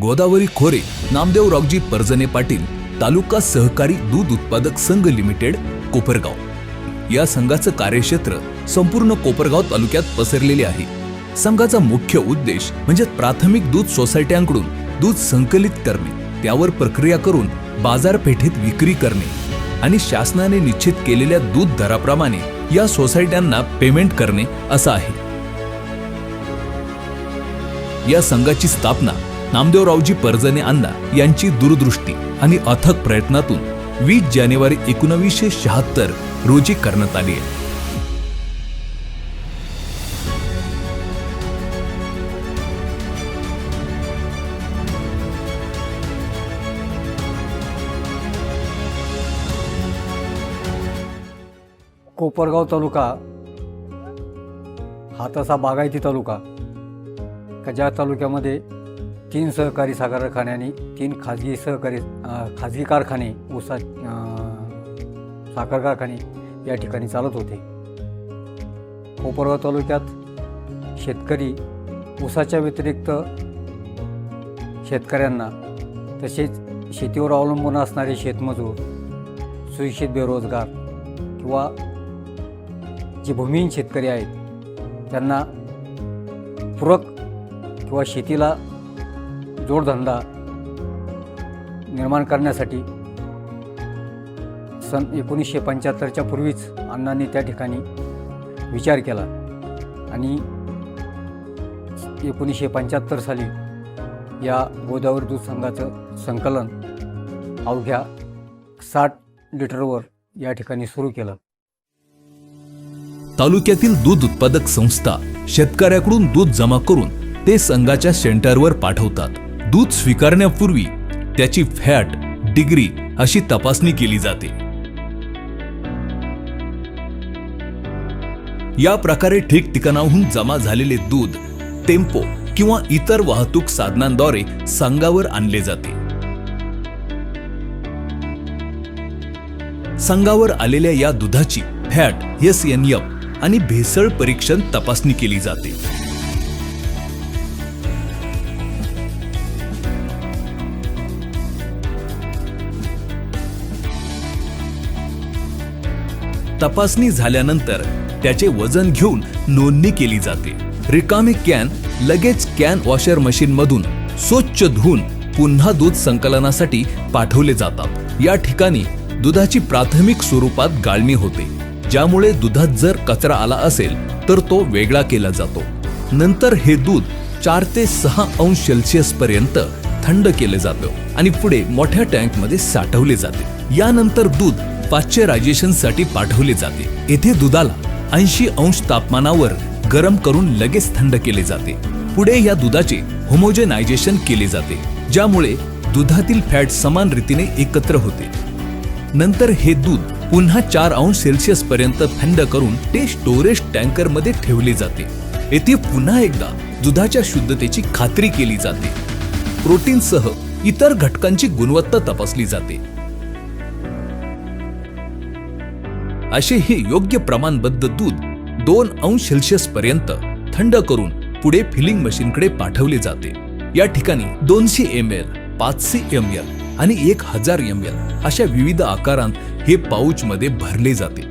गोदावरी खोरे नामदेव रावजी परजने पाटील तालुका सहकारी दूध उत्पादक संघ लिमिटेड कोपरगाव. या संघाचं कार्यक्षेत्र संपूर्ण कोपरगाव तालुक्यात पसरलेले आहे. संघाचा मुख्य उद्देश म्हणजे प्राथमिक दूध सोसायट्यांकडून दूध संकलित करणे त्यावर प्रक्रिया करून बाजारपेठेत विक्री करणे आणि शासनाने निश्चित केलेल्या दूध दराप्रमाणे या सोसायट्यांना पेमेंट करणे असं आहे. या संघाची स्थापना नामदेवरावजी परजने अण्णा यांची दूरदृष्टी आणि अथक प्रयत्नातून वीस जानेवारी एकोणवीसशे शहात्तर रोजी करण्यात आली आहे. कोपरगाव तालुका हा तसा बागायती तालुका. का ज्या तालुक्यामध्ये तीन सहकारी साखर कारखाने आणि तीन खाजगी सहकारी खाजगी कारखाने ऊसा साखर कारखाने या ठिकाणी चालत होते. कोपरगाव तालुक्यात शेतकरी ऊसाच्या व्यतिरिक्त शेतकऱ्यांना तसेच शेतीवर अवलंबून असणारे शेतमजूर सुशिक्षित बेरोजगार किंवा जे भूमिहीन शेतकरी आहेत त्यांना पूरक किंवा शेतीला जोडधंदा निर्माण करण्यासाठी सन एकोणीसशे पंच्याहत्तरच्या पूर्वीच अण्णांनी त्या ठिकाणी विचार केला आणि एकोणीसशे पंच्याहत्तर साली या गोदावरी दूध संघाचं संकलन अवघ्या साठ लिटरवर या ठिकाणी सुरू केलं. तालुक्यातील दूध उत्पादक संस्था शेतकऱ्याकडून दूध जमा करून ते संघाच्या सेंटरवर पाठवतात. दूध स्वीकारण्यापूर्वी त्याची फॅट डिग्री अशी तपासणी केली जाते. या प्रकारे ठिकठिकाणाहून जमा झालेले दूध टेम्पो किंवा इतर वाहतूक साधनांद्वारे संघावर आणले जाते. संघावर आलेल्या या दुधाची फॅट एस एन एफ आणि भेसळ परीक्षण तपासणी केली जाते. तपासणी झाल्यानंतर त्याचे वजन घेऊन नोंदणी केली जाते. रिकामे कॅन लगेच कॅन वॉशर मशीन मधून स्वच्छ धुवून पुन्हा दूध संकलनासाठी पाठवले जातात. या ठिकाणी दुधाची प्राथमिक स्वरूपात गाळणी होते. ज्यामुळे दुधात जर कचरा आला असेल तर तो वेगळा केला जातो. नंतर हे दूध चार ते सहा अंश सेल्सिअस पर्यंत थंड केले जातं आणि पुढे मोठ्या टँकमध्ये साठवले जाते. यानंतर दूध पाश्चरायझेशनसाठी पाठवले जाते. येथे दुधाला ऐंशी अंश तापमानावर गरम करून लगेच थंड केले जाते. पुढे या दुधाचे होमोजेनायझेशन केले जाते ज्यामुळे दुधातील फॅट समान रीतीने एकत्र होते. नंतर हे दूध पुन्हा चार अंश सेल्सिअस पर्यंत थंड करून ते स्टोरेज टँकरमध्ये ठेवले जाते. येथे पुन्हा एकदा दुधाच्या शुद्धतेची खात्री केली जाते. प्रोटीनसह इतर घटकांची गुणवत्ता तपासली जाते. असे हे योग्य प्रमाणबद्ध दूध दोन अंश सेल्सिअस पर्यंत थंड करून पुढे फिलिंग मशीनकडे पाठवले जाते. या ठिकाणी दोनशे एम एल पाचशे एम एल आणि एक हजार एम एल अशा विविध आकारांत हे पाऊचमध्ये भरले जाते.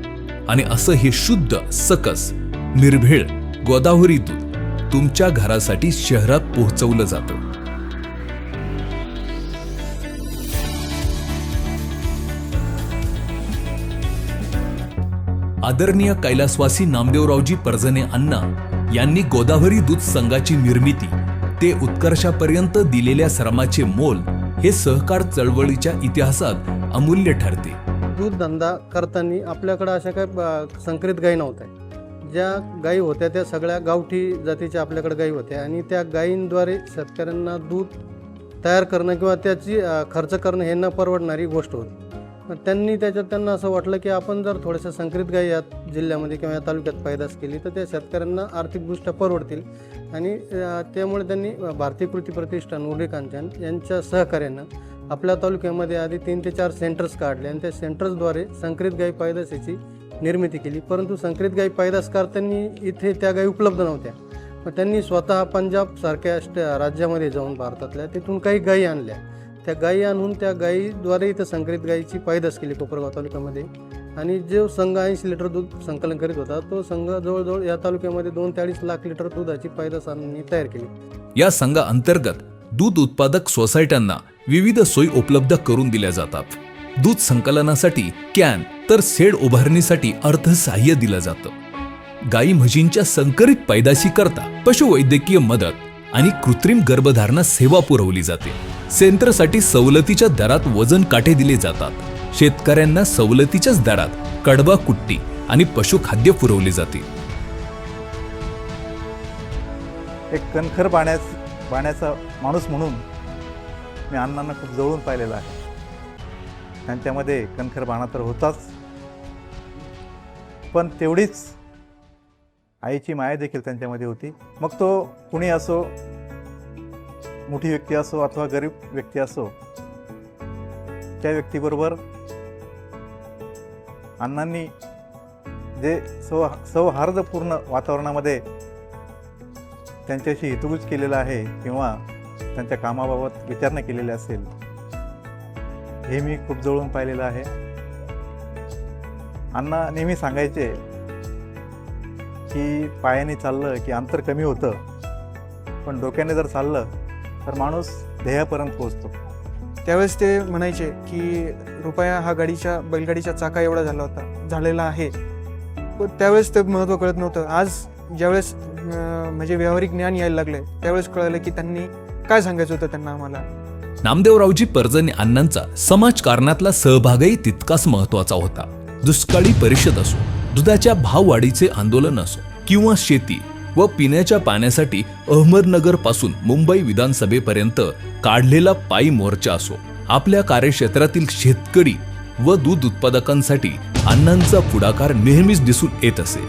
आणि असं हे शुद्ध सकस निर्भेळ गोदावरी दूध तुमच्या घरासाठी शहरात पोहोचवलं जातं. आदरणीय कैलासवासी नामदेवरावजी परजने अण्णा यांनी गोदावरी दूध संघाची निर्मिती ते उत्कर्षापर्यंत दिलेल्या श्रमाचे मोल हे सहकार चळवळीच्या इतिहासात अमूल्य ठरते. दूध धंदा करताना आपल्याकडं अशा काही संकरित गायी नव्हत्या. ज्या गायी होत्या त्या सगळ्या गावठी जातीच्या आपल्याकडे गायी होत्या आणि त्या गायींद्वारे शेतकऱ्यांना दूध तयार करणं किंवा त्याची खर्च करणं हे न परवडणारी गोष्ट होती. त्यांनी त्याच्यात त्यांना असं वाटलं की आपण जर थोड्याशा संकरित गायी या जिल्ह्यामध्ये किंवा या तालुक्यात पैदास केली तर त्या शेतकऱ्यांना आर्थिकदृष्ट्या परवडतील. आणि त्यामुळे त्यांनी भारतीय कृती प्रतिष्ठान उर्ली कांचन यांच्या सहकार्यानं आपल्या तालुक्यामध्ये आधी तीन ते चार सेंटर्स काढले आणि त्या सेंटर्सद्वारे संकरित गाई पैदासाची निर्मिती केली. परंतु संकरित गाई पैदास करताना इथे त्या गायी उपलब्ध नव्हत्या. मग त्यांनी स्वतः पंजाबसारख्या राज्यामध्ये जाऊन भारतातल्या तिथून काही गायी आणल्या. त्या गायी आणून त्या गायीद्वारे इथं संकरित गायीची पायदास केली कोपरगाव तालुक्यामध्ये. आणि जो संघ ऐंशी लिटर दूध संकलन करीत होता तो संघ जवळजवळ या तालुक्यामध्ये दोन ते अडीच लाख लिटर दुधाची पायदास आणून तयार केली. या संघाअंतर्गत दूध उत्पादक सोसायट्यांना विविध सोयी उपलब्ध करून दिल्या जातात. दूध संकलनासाठी कॅन तर सेड उभारणीसाठी अर्थसहाय्य दिलं जातं. गाई म्हशींच्या संकरित पैदाशी करता पशुवैद्यकीय मदत आणि कृत्रिम गर्भधारणा सेवा पुरवली जाते. सेंटरसाठी सवलतीच्या दरात वजन काटे दिले जातात. शेतकऱ्यांना सवलतीच्याच दरात कडबा कुट्टी आणि पशुखाद्य पुरवले जाते. एक कणखर पाण्या पाण्याचा माणूस म्हणून मी अण्णांना खूप जवळून पाहिलेला आहे. त्यांच्यामध्ये कणखर बाणा तर होताच. पण तेवढीच आईची माया देखील त्यांच्यामध्ये होती. मग तो कुणी असो मोठी व्यक्ती असो अथवा गरीब व्यक्ती असो त्या व्यक्तीबरोबर अण्णांनी जे सौ सौहार्दपूर्ण वातावरणामध्ये त्यांच्याशी हितगुज केलेलं आहे किंवा त्यांच्या कामाबाबत विचारणा केलेली असेल हे मी खूप जवळून पाहिलेलं आहे. अण्णा नेहमी सांगायचे की पायाने चाललं की अंतर कमी होतं. पण डोक्याने जर चाललं तर माणूस ध्येयापर्यंत पोहोचतो. त्यावेळेस ते म्हणायचे की रुपया हा गाडीच्या बैलगाडीच्या चाका एवढा झाला होता झालेला आहे. पण त्यावेळेस ते महत्त्व कळत नव्हतं. आज ज्यावेळेस म्हणजे व्यावहारिक ज्ञान यायला लागलंय त्यावेळेस कळलं की त्यांनी काय सांगायचं होतं त्यांना आम्हाला. नामदेवरावजी परजने अण्णांचा समाजकारणातला सहभागही तितकाच महत्त्वाचा होता. दुष्काळी परिषद असो. दुधाच्या भाववाढीचे आंदोलन असो किंवा शेती व पिण्याच्या पाण्यासाठी अहमदनगरपासून मुंबई विधानसभेपर्यंत काढलेला पायी मोर्चा असो. आपल्या कार्यक्षेत्रातील शेतकरी व दूध उत्पादकांसाठी अण्णांचा पुढाकार नेहमीच दिसून येत असे.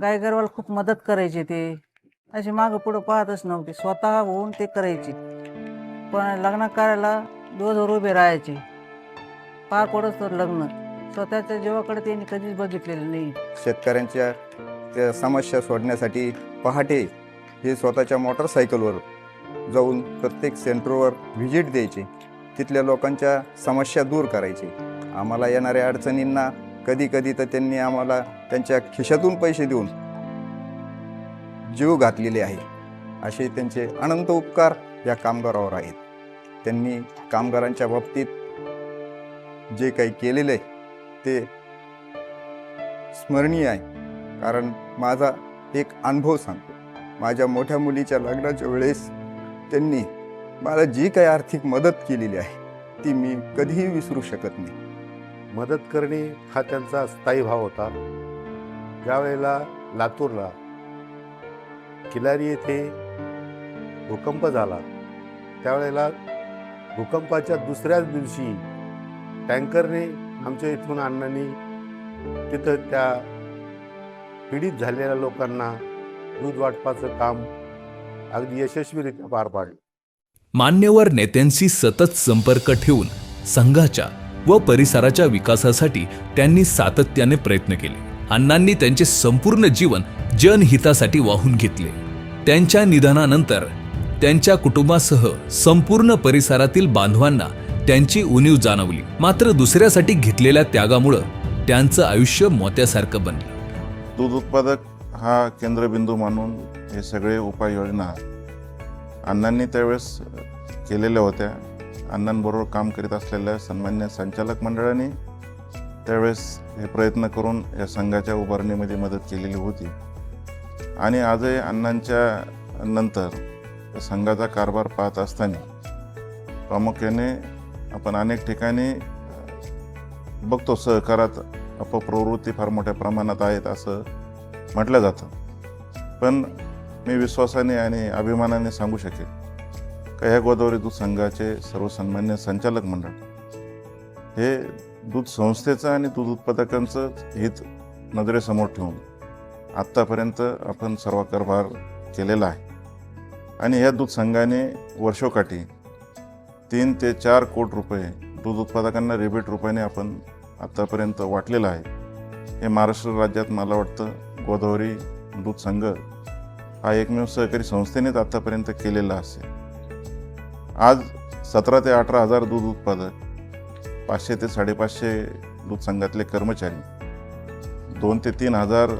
गाय गरवाला खूप मदत करायचे ते. असे मागं पुढं पाहतच नव्हते. स्वतः होऊन ते करायचे. पण लग्न करायला दिवसभर उभे राहायचे. पार पडत तर लग्न. स्वतःच्या जीवाकडे त्यांनी कधीच बघितलेलं नाही. शेतकऱ्यांच्या त्या समस्या सोडण्यासाठी पहाटे हे स्वतःच्या मोटरसायकलवर जाऊन प्रत्येक सेंटरवर व्हिजिट द्यायचे. तिथल्या लोकांच्या समस्या दूर करायचे. आम्हाला येणाऱ्या अडचणींना कधी कधी तर त्यांनी आम्हाला त्यांच्या खिशातून पैसे देऊन जीव घातलेले आहे. असे त्यांचे अनंत उपकार या कामगारावर आहेत. त्यांनी कामगारांच्या बाबतीत जे काही केलेलं आहे ते स्मरणीय आहे. कारण माझा एक अनुभव सांगतो. माझ्या मोठ्या मुलीच्या लग्नाच्या वेळेस त्यांनी मला जी काही आर्थिक मदत केलेली आहे ती मी कधीही विसरू शकत नाही. मदत करणे हा त्यांचा स्थायी भाव होता. ज्यावेळेला लातूरला किलारी येथे भूकंप झाला त्यावेळेला भूकंपाच्या दुसऱ्याच दिवशी टँकरने आमच्या इथून अण्णांनी तिथं त्या पीडित झालेल्या लोकांना दूध वाटपाचं काम अगदी यशस्वीरित्या पार पाडलं. मान्यवर नेत्यांशी सतत संपर्क ठेवून संघाच्या व परिसराच्या विकासासाठी त्यांनी सातत्याने प्रयत्न केले. अण्णांनी त्यांचे संपूर्ण जीवन जनहितासाठी वाहून घेतले. त्यांच्या निधनानंतर त्यांच्या कुटुंबासह संपूर्ण परिसरातील बांधवांना त्यांची उणीव जाणवली. मात्र दुसऱ्यासाठी घेतलेल्या त्यागामुळं त्यांचं आयुष्य मोत्यासारखं बनलं. दूध उत्पादक हा केंद्रबिंदू मानून हे सगळे उपाययोजना अण्णांनी त्यावेळेस केलेल्या होत्या. अण्णांबरोबर काम करीत असलेल्या सन्मान्य संचालक मंडळाने त्यावेळेस हे प्रयत्न करून या संघाच्या उभारणीमध्ये मदत केलेली होती. आणि आजही अण्णांच्या नंतर संघाचा कारभार पाहत असताना प्रामुख्याने आपण अनेक ठिकाणी बघतो सहकारात अपप्रवृत्ती फार मोठ्या प्रमाणात आहेत असं म्हटलं जातं. पण मी विश्वासाने आणि अभिमानाने सांगू शकेल का ह्या गोदावरी दूध संघाचे सर्वसन्मान्य संचालक मंडळ हे दूध संस्थेचं आणि दूध उत्पादकांचं हित नजरेसमोर ठेवून आत्तापर्यंत आपण सर्व कारभार केलेला आहे. आणि ह्या दूध संघाने वर्षोकाठी तीन ते चार कोट रुपये दूध उत्पादकांना रिबेट रुपयाने आपण आत्तापर्यंत वाटलेलं आहे. हे महाराष्ट्र राज्यात मला वाटतं गोदावरी दूध संघ हा एकमेव सहकारी संस्थेनेच आत्तापर्यंत केलेला असेल. आज सतरा ते अठरा हजार दूध उत्पादक पाचशे ते साडेपाचशे दूध संघातले कर्मचारी दोन ते तीन हजार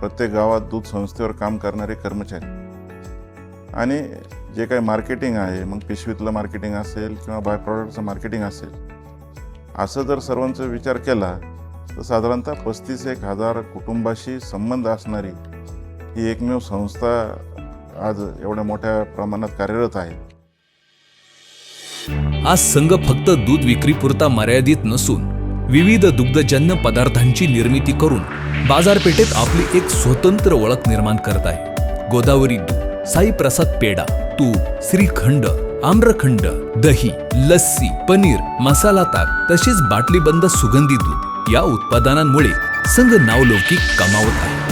प्रत्येक गावात दूध संस्थेवर काम करणारे कर्मचारी आणि जे काही मार्केटिंग आहे मग पिशवीतलं मार्केटिंग असेल किंवा बाय प्रॉडक्टचं मार्केटिंग असेल असं जर सर्वांचा विचार केला तर साधारणतः पस्तीस एक हजार कुटुंबाशी संबंध असणारी ही एकमेव संस्था आज एवढ्या मोठ्या प्रमाणात कार्यरत आहे. आज संघ फक्त दूध विक्रीपुरता मर्यादित नसून विविध दुग्धजन्य पदार्थांची निर्मिती करून बाजारपेठेत आपली एक स्वतंत्र ओळख निर्माण करत आहे. गोदावरी दूध साई प्रसाद पेडा तूप श्रीखंड आम्रखंड दही लस्सी पनीर मसाला ताक तसेच बाटलीबंद सुगंधी दूध या उत्पादनांमुळे संघ नावलौकिक कमावत आहे.